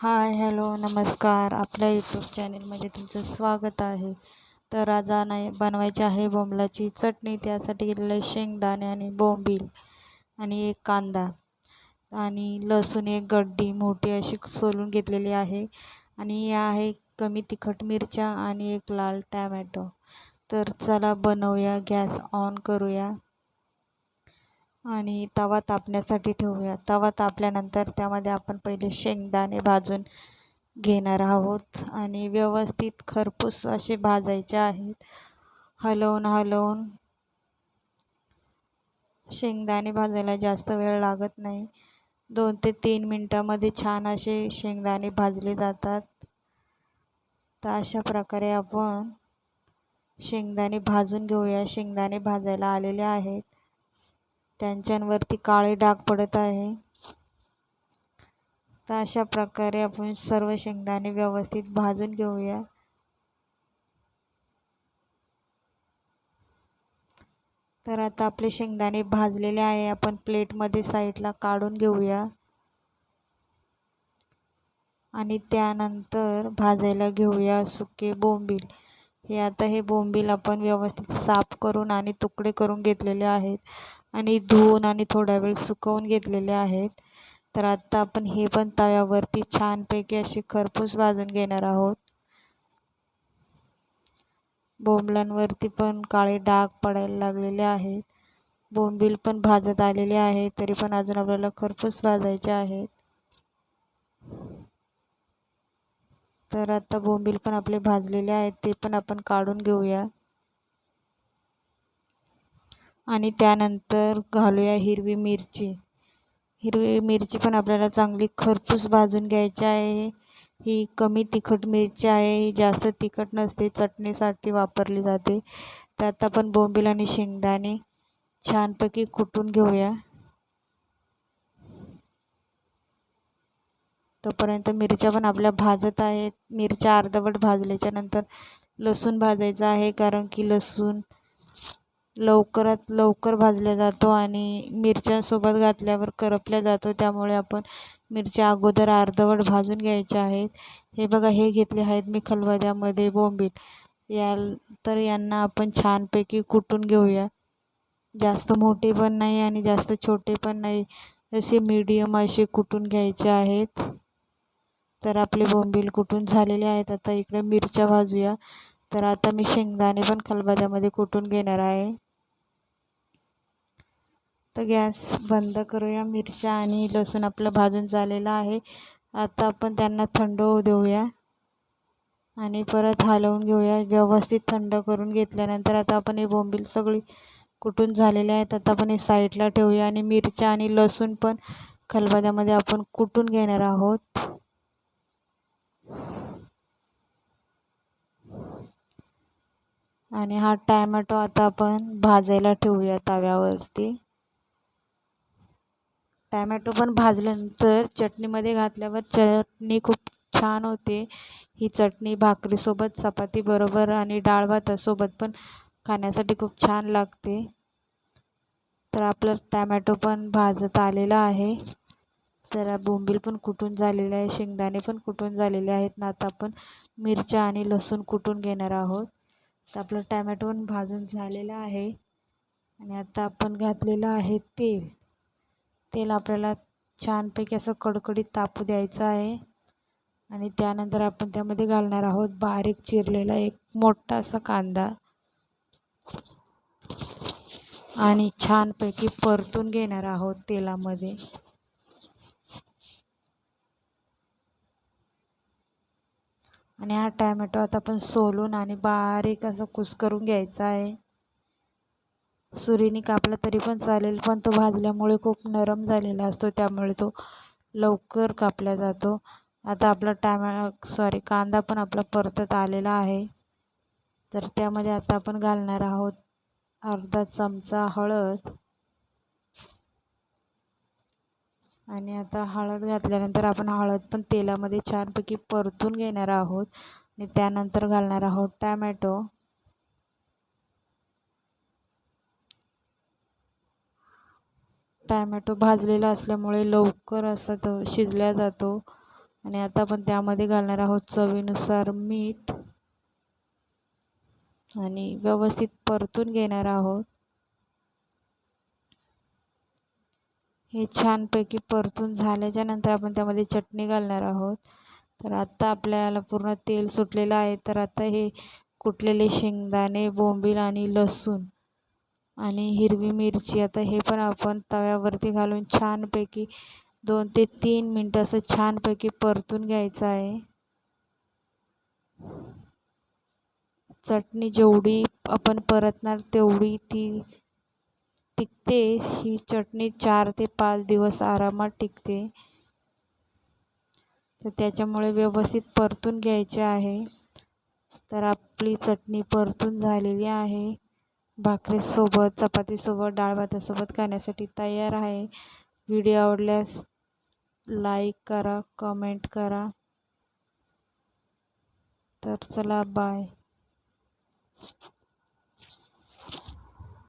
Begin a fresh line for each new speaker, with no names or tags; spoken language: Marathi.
हाय हॅलो नमस्कार. आपल्या यूट्यूब चॅनलमध्ये तुमचं स्वागत आहे. तर आज नाही बनवायची आहे बोंबलाची चटणी. त्यासाठी घेतलेलं आहे शेंगदाणे आणि बोंबील आणि एक कांदा आणि लसूण एक गड्डी मोठी अशी सोलून घेतलेली आहे. आणि या आहे कमी तिखट मिरच्या आणि एक लाल टॅमॅटो. तर चला बनवूया गॅस ऑन करूया. आणि तवा तापण्यासाठी ठेवूया. तवा तापल्यानंतर त्यामध्ये आपण पहिले शेंगदाणे भाजून घेणार आहोत. आणि व्यवस्थित खरपूस असे भाजायचे आहेत. हलवून हलवून शेंगदाणे भाजायला जास्त वेळ लागत नाही. दोन ते तीन मिनटामध्ये छान असे शेंगदाणे भाजले जातात. तर अशा प्रकारे आपण शेंगदाणे भाजून घेऊया. शेंगदाणे भाजायला आलेले आहेत. त्यांच्यावरती काळे डाग पडत आहे. तर अशा प्रकारे आपण सर्व शेंगदाणे व्यवस्थित भाजून घेऊया. तर आता आपले शेंगदाणे भाजलेले आहे. आपण प्लेटमध्ये साईडला काढून घेऊया. आणि त्यानंतर भाजायला घेऊया सुके बोंबील. हे आता हे बोंबील आपण व्यवस्थित साफ करून आणि तुकडे करून घेतलेले आहेत. आणि धुवून आणि थोडा वेळ सुकवून घेतलेले आहेत. तर आत्ता आपण हे पण तव्यावरती छानपैकी अशी खरपूस भाजून घेणार आहोत. बोंबलांवरती पण काळे डाग पडायला लागलेले आहेत. बोंबील पण भाजत आलेले आहे तरी पण अजून आपल्याला खरपूस भाजायचे आहेत. तर आता बोंबील पण आपले भाजलेले आहेत ते पण आपण काढून घेऊया. आणि त्यानंतर घालूया हिरवी मिरची. हिरवी मिरची पण आपल्याला चांगली खरपूस भाजून घ्यायची आहे. ही कमी तिखट मिरची आहे ही जास्त तिखट नसते चटणीसाठी वापरली जाते. त्यात आपण बोंबील आणि शेंगदाणे छानपैकी कुटून घेऊया. तोपर्यंत मिरच्या पण आपल्या भाजत आहेत. मिरच्या अर्धवट भाजल्याच्या नंतर लसूण भाजायचं आहे कारण की लसूण लवकरात लवकर भाजला जातो आणि मिरच्यांसोबत घातल्यावर करपल्या जातो. त्यामुळे आपण मिरच्या अगोदर अर्धवट भाजून घ्यायच्या आहेत. हे बघा हे घेतले आहेत मी खलबत्त्यामध्ये बोंबील. या तर यांना आपण छानपैकी कुटून घेऊया. जास्त मोठे पण नाही आणि जास्त छोटे पण नाही असे मीडियम असे कुटून घ्यायचे आहेत. तर आपले बोंबील कुटून झालेले आहेत आता इकडे मिरच्या भाजूया. तर आता मी शेंगदाणे पण खलबाद्यामध्ये कुटून घेणार आहे? तर गॅस बंद करूया मिरच्या आणि लसूण आपलं भाजून झालेलं आहे. आता आपण त्यांना थंड होऊ देऊया आणि परत हलवून घेऊया. व्यवस्थित थंड करून घेतल्यानंतर आता आपण हे बोंबील सगळी कुटून झालेले आहेत आता आपण हे साईडला ठेवूया आणि मिरच्या आणि लसूण पण खलबाद्यामध्ये आपण कुटून घेणार आहोत? आणि हा टॅमॅटो आता आपण भाजायला ठेवूया तव्यावरती. टॅमॅटो पण भाजल्यानंतर चटणीमध्ये घातल्यावर चटणी खूप छान होते. ही चटणी भाकरीसोबत चपातीबरोबर आणि डाळ भातासोबत पण खाण्यासाठी खूप छान लागते. तर आपलं टॅमॅटो पण भाजत आलेला आहे. तर बोंबील पण कुटून झालेले आहे शेंगदाणे पण कुटून झालेले आहेत ना आता आपण मिरच्या आणि लसूण कुटून घेणार आहोत? तर आपलं टॅमॅटो भाजून झालेलं आहे. आणि आता आपण घातलेलं आहे तेल. तेल आपल्याला छानपैकी असं कडकडीत तापू द्यायचं आहे. आणि त्यानंतर आपण त्यामध्ये घालणार आहोत बारीक चिरलेला एक मोठा असा कांदा. आणि छानपैकी परतून घेणार आहोत तेलामध्ये. आणि हा टॅमॅटो आता आपण सोलून आणि बारीक असं कुस करून घ्यायचा आहे. सुरीने कापला तरी पण चालेल पण तो भाजल्यामुळे खूप नरम झालेला असतो त्यामुळे तो लवकर कापला जातो. आता आपला टॅमॅ सॉरी कांदा पण आपला परतत आलेला आहे. तर त्यामध्ये आता आपण घालणार आहोत अर्धा चमचा हळद. आणि आता हळद घातल्यानंतर आपण हळद पण तेलामध्ये छानपैकी परतून घेणार आहोत. आणि त्यानंतर घालणार आहोत टॅमॅटो. टॅमॅटो भाजलेला असल्यामुळे लवकर असा तो शिजला जातो. आणि आता आपण त्यामध्ये घालणार आहोत चवीनुसार मीठ. आणि व्यवस्थित परतून घेणार आहोत. हे छानपैकी परतून झाल्याच्यानंतर आपण त्यामध्ये चटणी घालणार आहोत. तर आत्ता आपल्याला पूर्ण तेल सुटलेलं आहे. तर आता हे कुटलेले शेंगदाणे बोंबील आणि लसूण आणि हिरवी मिरची आता हे पण आपण तव्यावरती घालून छानपैकी दोन ते तीन मिनटं असं छानपैकी परतून घ्यायचं आहे. चटणी जेवढी आपण परतणार तेवढी ती टिकते ही चटणी चार ते पाच दिवस आरामात टिकते. तर त्याच्यामुळे व्यवस्थित परतून घ्यायचे आहे. तर आपली चटणी परतून झालेली आहे. भाकरीसोबत चपातीसोबत डाळ भातासोबत खाण्यासाठी तयार आहे. व्हिडिओ आवडल्यास लाईक करा कमेंट करा. तर चला बाय.